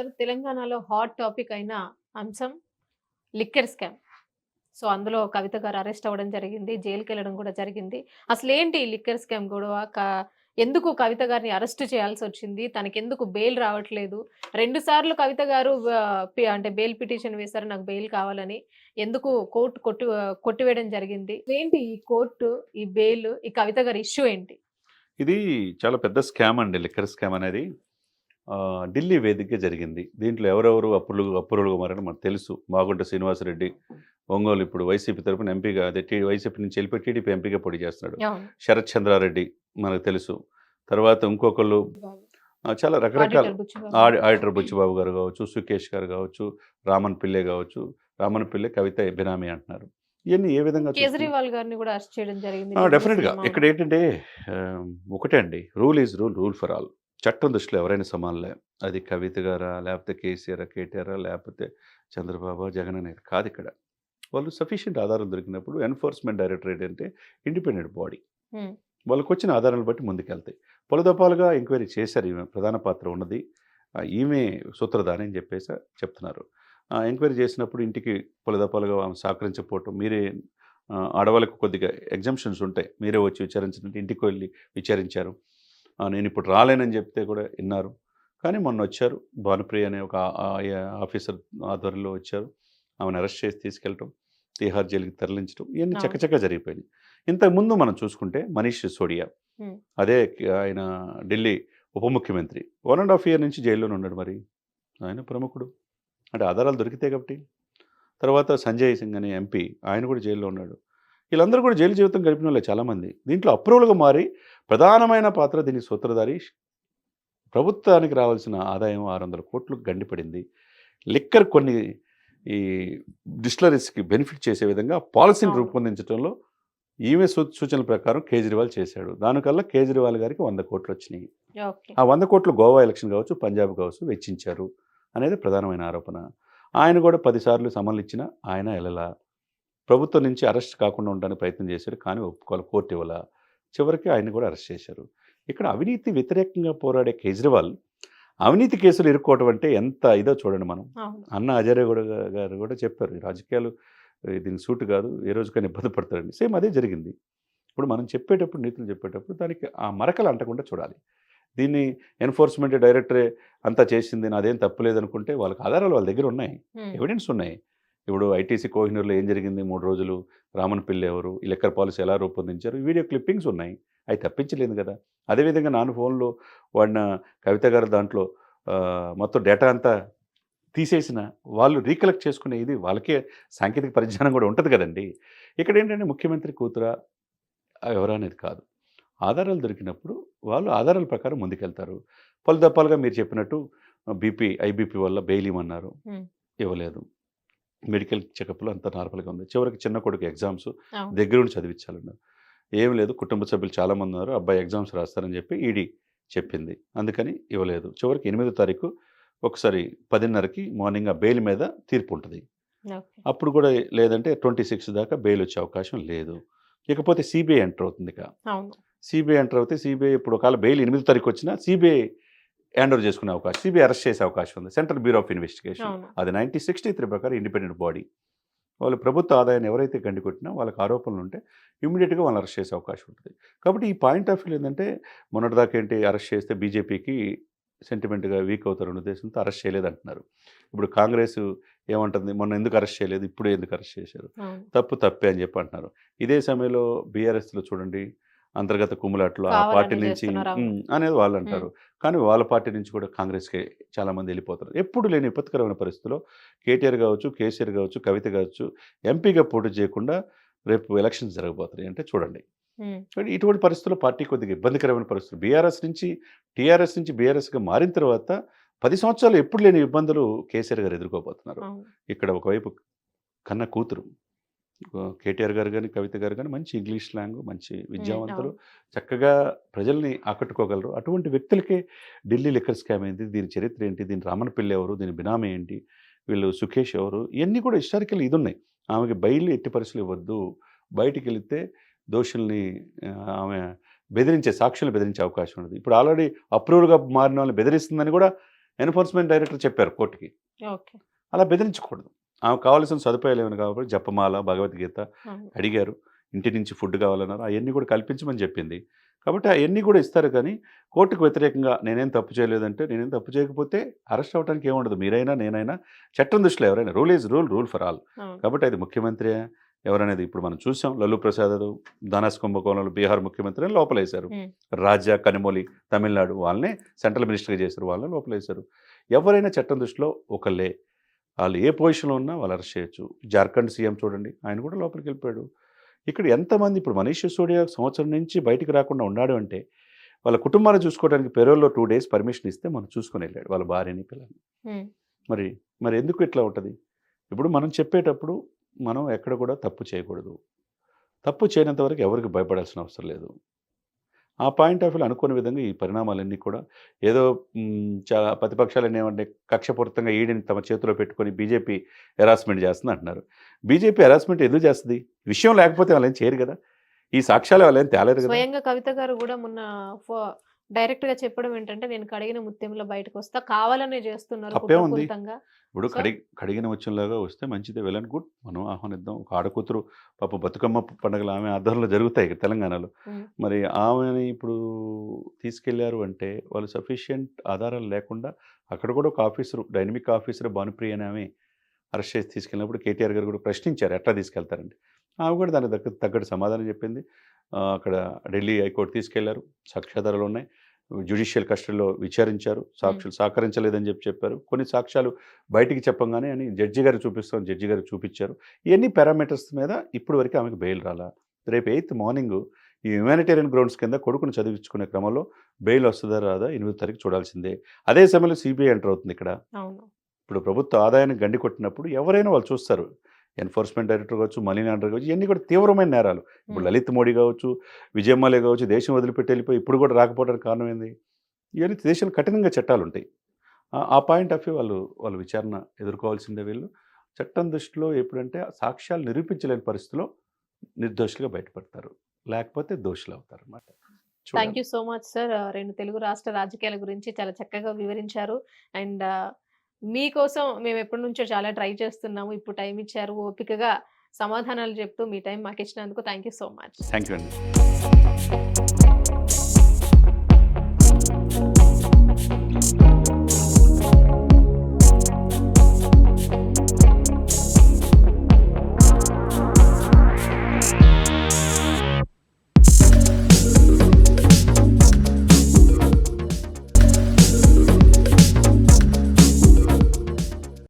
Sir తెలంగాణలో hot topic అయిన అంశం లిక్కర్ స్కామ్. సో అందులో కవిత గారు అరెస్ట్ అవ్వడం జరిగింది జైలుకి వెళ్ళడం కూడా జరిగింది. అసలు ఏంటి ఈ లిక్కర్ స్కామ్ గొడవ? ఎందుకు కవిత గారిని అరెస్ట్ చేయాల్సి వచ్చింది? తనకెందుకు బెయిల్ రావట్లేదు? రెండు సార్లు కవిత గారు అంటే బెయిల్ పిటిషన్ వేశారు నాకు బెయిల్ కావాలని. ఎందుకు కోర్టు కొట్టి కొట్టివేయడం జరిగింది? ఏంటి ఈ కోర్టు ఈ బెయిల్ ఈ కవిత గారి ఇష్యూ ఏంటి? ఇది చాలా పెద్ద స్కామ్ అండి లిక్కర్ స్కామ్ అనేది. ఢిల్లీ వేదికగా జరిగింది. దీంట్లో ఎవరెవరు అప్పులు అప్పురులుగా మారని మనకు తెలుసు. మాగుంట శ్రీనివాసరెడ్డి ఒంగోలు ఇప్పుడు వైసీపీ తరపున ఎంపీగా అదే టీ వైసీపీ నుంచి వెళ్ళిపోయి టీడీపీ ఎంపీగా పోటీ చేస్తున్నాడు. శరత్ చంద్రారెడ్డి మనకు తెలుసు. తర్వాత ఇంకొకళ్ళు చాలా రకరకాల ఆడిటర్ బుచ్చిబాబు. గారు కావచ్చు సుకేష్ గారు కావచ్చు రామన్ పిల్లే కావచ్చు రామన్ పిల్లే కవిత బినామీ అంటున్నారు. ఇవన్నీ ఏ విధంగా? కేజ్రీవాల్ గారిని కూడా అరెస్ట్ చేయడం జరిగింది. డెఫినెట్గా. ఇక్కడ ఏంటంటే ఒకటే అండి. Rule is rule rule for all చట్టం దృష్టిలో ఎవరైనా సమానలే. అది కవిత గారా లేకపోతే కేసీఆర్ కేటీఆర్ లేకపోతే చంద్రబాబు జగన్ అనేది కాదు ఇక్కడ. వాళ్ళు సఫిషియెంట్ ఆధారం దొరికినప్పుడు ఎన్ఫోర్స్మెంట్ డైరెక్టరేట్ అంటే ఇండిపెండెంట్ బాడీ. వాళ్ళకి వచ్చిన ఆధారాలను బట్టి ముందుకెళ్తాయి. పొలదపాలుగా ఎంక్వైరీ చేశారు ఈమె ప్రధాన పాత్ర ఉన్నది. ఈమె సూత్రధారి అని చెప్పేసి చెప్తున్నారు. ఎంక్వైరీ చేసినప్పుడు ఇంటికి పొలదపాలుగా ఆమె సహకరించకపోవటం మీరే ఆడవాళ్ళకు కొద్దిగా ఎగ్జామ్షన్స్ ఉంటాయి. మీరే వచ్చి విచారించినట్టు ఇంటికి వెళ్ళి విచారించారు. నేను ఇప్పుడు రాలేనని చెప్తే కూడా విన్నారు. కానీ మొన్న వచ్చారు. భానుప్రియ అనే ఒక ఆఫీసర్ ఆధ్వర్యంలో వచ్చారు. ఆమెను అరెస్ట్ చేసి తీసుకెళ్ళటం తీహార్ జైలుకి తరలించడం ఇవన్నీ. చక్కచక్క జరిగిపోయినాయి. ఇంతకుముందు మనం చూసుకుంటే మనీష్ సిసోడియా. అదే ఆయన ఢిల్లీ ఉప ముఖ్యమంత్రి. వన్ అండ్ హాఫ్ ఇయర్ నుంచి జైల్లోనే ఉన్నాడు మరి. ఆయన ప్రముఖుడు. అంటే ఆధారాలు దొరికితే కాబట్టి. తర్వాత సంజయ్ సింగ్ అనే ఎంపీ ఆయన కూడా జైల్లో ఉన్నాడు. వీళ్ళందరూ కూడా జైలు జీవితం గడిపిన వాళ్ళే చాలామంది. దీంట్లో అప్రూవల్గా మారి ప్రధానమైన పాత్ర దీనికి సూత్రధారి ప్రభుత్వానికి రావాల్సిన ఆదాయం ఆరు వందల కోట్లు గండిపడింది. లిక్కర్ కొన్ని ఈ డిస్టిలరీస్కి బెనిఫిట్ చేసే విధంగా పాలసీని. రూపొందించడంలో ఈమె సూచనల ప్రకారం కేజ్రీవాల్ చేశాడు. దానికల్లా కేజ్రీవాల్ గారికి వంద కోట్లు వచ్చినాయి. ఆ వంద కోట్లు గోవా ఎలక్షన్ కావచ్చు పంజాబ్ కావచ్చు వెచ్చించారు అనేది ప్రధానమైన ఆరోపణ. ఆయన కూడా పదిసార్లు సమన్లు ఇచ్చిన ఆయన వెళ్ళలా ప్రభుత్వం నుంచి అరెస్ట్ కాకుండా ఉండడానికి ప్రయత్నం చేశారు కానీ ఒప్పుకోవాలి కోర్టు ఇవ్వాల? చివరికి ఆయన కూడా అరెస్ట్ చేశారు. ఇక్కడ అవినీతి వ్యతిరేకంగా పోరాడే కేజ్రీవాల్ అవినీతి కేసులు ఇరుక్కోవటం అంటే ఎంత ఇదో చూడండి మనం. అన్న అజయ్ కూడా గారు కూడా చెప్పారు రాజకీయాలు దీనికి సూట్ కాదు ఏ రోజుకైనా ఇబ్బంది పడతారండి సేమ్ అదే జరిగింది. ఇప్పుడు మనం చెప్పేటప్పుడు నీతులు చెప్పేటప్పుడు దానికి ఆ మరకలు అంటకుండా చూడాలి. దీన్ని ఎన్ఫోర్స్మెంట్ డైరెక్టరే అంతా చేసింది నాదేం తప్పులేదు అనుకుంటే వాళ్ళకి ఆధారాలు వాళ్ళ దగ్గర ఉన్నాయి. ఎవిడెన్స్ ఉన్నాయి. ఇప్పుడు ఐటీసీ కోహినూర్లో ఏం జరిగింది? మూడు రోజులు రామన్ పిల్లి ఎవరు? ఈ లెక్కర్ పాలసీ ఎలా రూపొందించారు? వీడియో క్లిప్పింగ్స్ ఉన్నాయి. అవి తప్పించలేదు కదా! అదేవిధంగా నాన్న ఫోన్లో వాడిన కవిత గారు దాంట్లో మొత్తం డేటా అంతా తీసేసిన వాళ్ళు రీకలెక్ట్ చేసుకునే ఇది వాళ్ళకే సాంకేతిక పరిజ్ఞానం కూడా ఉంటుంది కదండి! ఇక్కడ ఏంటంటే ముఖ్యమంత్రి కూతురా ఎవరా అనేది కాదు. ఆధారాలు దొరికినప్పుడు వాళ్ళు ఆధారాల ప్రకారం ముందుకెళ్తారు. పలు దప్పాలుగా మీరు చెప్పినట్టు బీపీ ఐబీపీ వల్ల బెయిల్ ఇవ్వమన్నారు. Hmm. ఇవ్వలేదు. మెడికల్ చెకప్లు అంతా నార్మల్గా ఉంది. చివరికి చిన్న కొడుకు ఎగ్జామ్స్. దగ్గర ఉండి చదివించాలన్నారు. ఏం లేదు కుటుంబ సభ్యులు చాలామంది ఉన్నారు అబ్బాయి ఎగ్జామ్స్ రాస్తారని చెప్పి ఈడీ చెప్పింది. అందుకని ఇవ్వలేదు. చివరికి ఎనిమిదో తారీఖు ఒకసారి పదిన్నరకి మార్నింగ్ ఆ బెయిల్ మీద తీర్పు ఉంటుంది. అప్పుడు కూడా లేదంటే ట్వంటీ సిక్స్ దాకా బెయిల్ వచ్చే అవకాశం లేదు. ఇకపోతే సిబిఐ ఎంటర్ అవుతుంది ఇక. సిబిఐ ఎంటర్ అవుతే సిబిఐ ఇప్పుడు ఒకవేళ బెయిల్ ఎనిమిది తారీఖు వచ్చినా సిబిఐ హ్యాండ్ ఓవర్ చేసుకునే అవకాశం సిబిఐ అరెస్ట్ చేసే అవకాశం ఉంది. Central bureau of investigation. అది నైన్టీన్ సిక్స్టీ త్రీ ప్రకారం ఇండిపెండెంట్ బాడీ. వాళ్ళు ప్రభుత్వ ఆదాయాన్ని ఎవరైతే గండి కొట్టినా వాళ్ళకి ఆరోపణలు ఉంటే ఇమీడియట్గా వాళ్ళని అరెస్ట్ చేసే అవకాశం ఉంటుంది. కాబట్టి ఈ పాయింట్ ఆఫ్ వ్యూ ఏంటంటే మొన్నటిదాకా ఏంటి అరెస్ట్ చేస్తే బీజేపీకి సెంటిమెంట్గా వీక్ అవుతారన్న ఉద్దేశంతో అరెస్ట్ చేయలేదు అంటున్నారు ఇప్పుడు కాంగ్రెస్ ఏమంటుంది? మొన్న ఎందుకు అరెస్ట్ చేయలేదు? ఇప్పుడు ఎందుకు అరెస్ట్ చేశారు? తప్పు తప్పే అని చెప్పి అంటున్నారు. ఇదే సమయంలో బీఆర్ఎస్లో చూడండి అంతర్గత కుమ్ములాట్లు ఆ పార్టీ నుంచి అనేది వాళ్ళు అంటారు. కానీ వాళ్ళ పార్టీ నుంచి కూడా కాంగ్రెస్కి చాలా మంది వెళ్ళిపోతారు. ఎప్పుడు లేని విపత్కరమైన పరిస్థితిలో కేటీఆర్ కావచ్చు కేసీఆర్ కావచ్చు కవిత కావచ్చు ఎంపీగా పోటీ చేయకుండా రేపు ఎలక్షన్స్ జరగబోతున్నాయి అంటే చూడండి. ఇటువంటి పరిస్థితుల్లో పార్టీ కొద్దిగా ఇబ్బందికరమైన పరిస్థితులు. బీఆర్ఎస్ నుంచి టీఆర్ఎస్ నుంచి బీఆర్ఎస్గా మారిన తర్వాత పది సంవత్సరాలు ఎప్పుడు లేని ఇబ్బందులు కేసీఆర్ గారు ఎదుర్కోబోతున్నారు. ఇక్కడ ఒకవైపు కన్న కూతురు కేటీఆర్ గారు కానీ కవిత గారు కానీ మంచి ఇంగ్లీష్ స్లాంగ్ మంచి విద్యావంతులు. చక్కగా ప్రజల్ని ఆకట్టుకోగలరు. అటువంటి వ్యక్తులకే ఢిల్లీ లిక్కర్ స్కామ్ ఏంటి? దీని చరిత్ర ఏంటి? దీని రామనపల్లి ఎవరు? దీని బినామీ ఏంటి? వీళ్ళు సుఖేష్ ఎవరు? ఇవన్నీ కూడా హిస్టారికల్ ఇది ఉన్నాయి ఆమెకి బయలు ఎట్టి పరిస్థితులు ఇవ్వద్దు. బయటికి వెళితే దోషుల్ని ఆమె బెదిరించే సాక్షులు బెదిరించే అవకాశం ఉన్నది ఇప్పుడు ఆల్రెడీ అప్రూవ్డ్గా మారిన వాళ్ళని బెదిరిస్తుందని కూడా ఎన్ఫోర్స్మెంట్ డైరెక్టర్ చెప్పారు కోర్టుకి. అలా బెదిరించకూడదు. ఆమె కావాల్సిన సదుపాయాలు ఏమైనా కాబట్టి జపమాల భగవద్గీత. అడిగారు. ఇంటి నుంచి ఫుడ్ కావాలన్నారు. అవన్నీ కూడా కల్పించమని చెప్పింది. కాబట్టి అవన్నీ కూడా ఇస్తారు కానీ కోర్టుకు వ్యతిరేకంగా నేనేం తప్పు చేయలేదంటే నేనేం తప్పు చేయకపోతే అరెస్ట్ అవ్వడానికి ఏముండదు. మీరైనా నేనైనా చట్టం దృష్టిలో ఎవరైనా rule is rule rule for all. కాబట్టి అది ముఖ్యమంత్రి ఎవరనేది ఇప్పుడు మనం చూసాం. లల్లు ప్రసాద్ యాదవ్ ధనస్ కుంభకోణంలో బీహార్ ముఖ్యమంత్రి అని లోపలేశారు. రాజా కనిమొలి తమిళనాడు వాళ్ళనే సెంట్రల్ మినిస్టర్గా చేశారు. వాళ్ళని లోపలేశారు. ఎవరైనా చట్టం దృష్టిలో ఒకళ్ళే. వాళ్ళు ఏ పొజిషన్లో ఉన్నా వాళ్ళు అరెస్ట్ చేయొచ్చు. జార్ఖండ్ సీఎం చూడండి ఆయన కూడా లోపలికి వెళ్ళిపోయాడు. ఇక్కడ ఎంతమంది ఇప్పుడు మనీష్ సిసోడియా సంవత్సరం నుంచి బయటికి రాకుండా ఉన్నాడు అంటే వాళ్ళ కుటుంబాన్ని చూసుకోవడానికి పెరోల్లో టూ డేస్ పర్మిషన్ ఇస్తే మనం చూసుకొని వెళ్ళాడు వాళ్ళ భార్యని పిల్లల్ని. మరి మరి ఎందుకు ఇట్లా ఉంటుంది? ఇప్పుడు మనం చెప్పేటప్పుడు మనం ఎక్కడ కూడా తప్పు చేయకూడదు. తప్పు చేయనంత వరకు ఎవరికి భయపడాల్సిన అవసరం లేదు. ఆ పాయింట్ ఆఫ్ వ్యూ అనుకునే విధంగా ఈ పరిణామాలన్నీ కూడా ఏదో చాలా ప్రతిపక్షాలు ఏమంటే కక్షపూరితంగా ఈడిని తమ చేతిలో పెట్టుకొని బీజేపీ హెరాస్మెంట్ చేస్తుంది అంటున్నారు. బీజేపీ హెరాస్మెంట్ ఎందుకు చేస్తుంది? విషయం లేకపోతే వాళ్ళు ఏం చేయరు కదా. ఈ సాక్ష్యాలు వాళ్ళు ఏం తేలేరు కదా. స్వయంగా కవిత గారు కూడా మొన్న డైరెక్ట్గా చెప్పడం ఏంటంటే నేను కడిగిన ముత్యంలో బయటకు వస్తా కావాలనే చేస్తున్నారు. ఇప్పుడు కడిగి కడిగిన వచ్చేలాగా వస్తే మంచిదే. వెల్ అండ్ గుడ్ మనం ఆహ్వానిద్దాం. ఒక ఆడకూతురు పాప బతుకమ్మ పండుగలు ఆమె ఆధ్వర్యంలో జరుగుతాయి ఇక్కడ తెలంగాణలో. మరి ఆమెని ఇప్పుడు తీసుకెళ్ళారు అంటే వాళ్ళు సఫిషియెంట్ ఆధారాలు లేకుండా అక్కడ కూడా ఒక ఆఫీసరు డైనమిక్ ఆఫీసర్ భానుప్రియ అని ఆమె అరెస్ట్ చేసి తీసుకెళ్ళినప్పుడు కేటీఆర్ గారు కూడా ప్రశ్నించారు ఎట్లా తీసుకెళ్తారండి ఆమె కూడా దానికి తగ్గ తగ్గట్టు సమాధానం చెప్పింది. అక్కడ ఢిల్లీ హైకోర్టు తీసుకెళ్ళారు. సాక్ష్యాధారాలు ఉన్నాయి. జ్యుడిషియల్ కస్టడీలో విచారించారు. సాక్షులు సహకరించలేదని చెప్పి చెప్పారు. కొన్ని సాక్ష్యాలు బయటికి చెప్పంగానే అని జడ్జి గారికి చూపిస్తాం జడ్జి గారికి చూపించారు. ఇవన్నీ పారామీటర్స్ మీద ఇప్పుడు వరకు ఆమెకు బెయిల్ రాలా. రేపు ఎయిత్ మార్నింగ్ ఈ హ్యుమానిటేరియన్ గ్రౌండ్స్ కింద కొడుకును చదివించుకునే క్రమంలో బెయిల్ వస్తుందా రాదా? ఎనిమిది తారీఖు చూడాల్సిందే. అదే సమయంలో సిబిఐ ఎంటర్ అవుతుంది ఇక్కడ. ఇప్పుడు ప్రభుత్వ ఆదాయాన్ని గండి కొట్టినప్పుడు ఎవరైనా వాళ్ళు చూస్తారు. ఎన్ఫోర్స్మెంట్ డైరెక్టర్ కావచ్చు మనీ లాండర్ కావచ్చు ఇవన్నీ కూడా తీవ్రమైన నేరాలు. ఇప్పుడు. లలిత్ మోడీ కావచ్చు విజయమ్మాలే కావచ్చు దేశం వదిలిపెట్టి వెళ్ళిపోయి ఇప్పుడు కూడా రాకపోవడానికి కారణం ఏంది? ఇవన్నీ దేశంలో కఠినంగా చట్టాలు ఉంటాయి. ఆ- పాయింట్ ఆఫ్ వ్యూ వాళ్ళు వాళ్ళు విచారణ ఎదుర్కోవాల్సిందే వీళ్ళు. చట్టం దృష్టిలో ఎప్పుడంటే సాక్ష్యాలు నిరూపించలేని పరిస్థితిలో నిర్దోషులుగా బయటపడతారు. లేకపోతే దోషులు అవుతారు అనమాట thank you so much sir. రెండు తెలుగు రాష్ట్ర రాజకీయాల గురించి చాలా చక్కగా వివరించారు. అండ్ మీకోసం మేము ఎప్పటి నుంచో చాలా ట్రై చేస్తున్నాము. ఇప్పుడు టైం ఇచ్చారు. ఓపికగా సమాధానాలు చెప్తూ మీ టైం మాకు ఇచ్చినందుకు thank you so much. Thank you అండి.